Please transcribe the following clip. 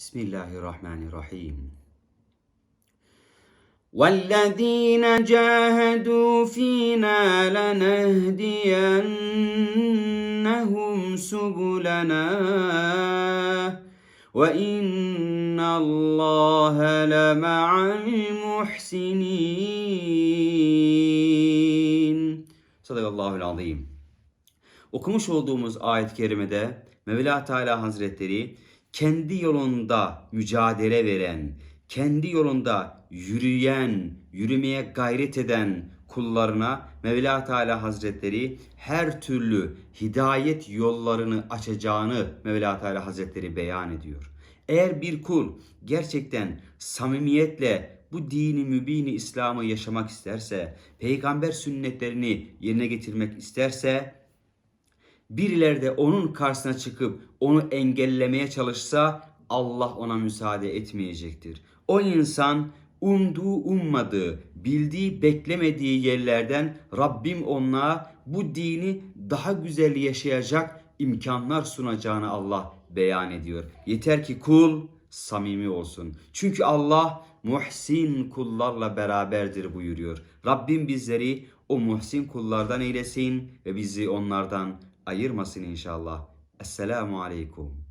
Bismillahirrahmanirrahim. وَالَّذ۪ينَ جَاهَدُوا ف۪ينَا لَنَهْدِيَنَّهُمْ سُبُلَنَا وَاِنَّ اللّٰهَ لَمَعَ الْمُحْسِنِينَ Sadakallahu azim. Okumuş olduğumuz ayet-i kerimede Mevla Teala Hazretleri kendi yolunda mücadele veren, kendi yolunda yürüyen, yürümeye gayret eden kullarına Mevla Teala Hazretleri her türlü hidayet yollarını açacağını Mevla Teala Hazretleri beyan ediyor. Eğer bir kul gerçekten samimiyetle bu dini mübini İslam'ı yaşamak isterse, peygamber sünnetlerini yerine getirmek isterse birileri de onun karşısına çıkıp onu engellemeye çalışsa Allah ona müsaade etmeyecektir. O insan umduğu ummadığı, bildiği beklemediği yerlerden Rabbim ona bu dini daha güzel yaşayacak imkanlar sunacağını Allah beyan ediyor. Yeter ki kul samimi olsun. Çünkü Allah muhsin kullarla beraberdir buyuruyor. Rabbim bizleri o muhsin kullardan eylesin ve bizi onlardan ayırmasın inşallah. Esselamu Aleyküm.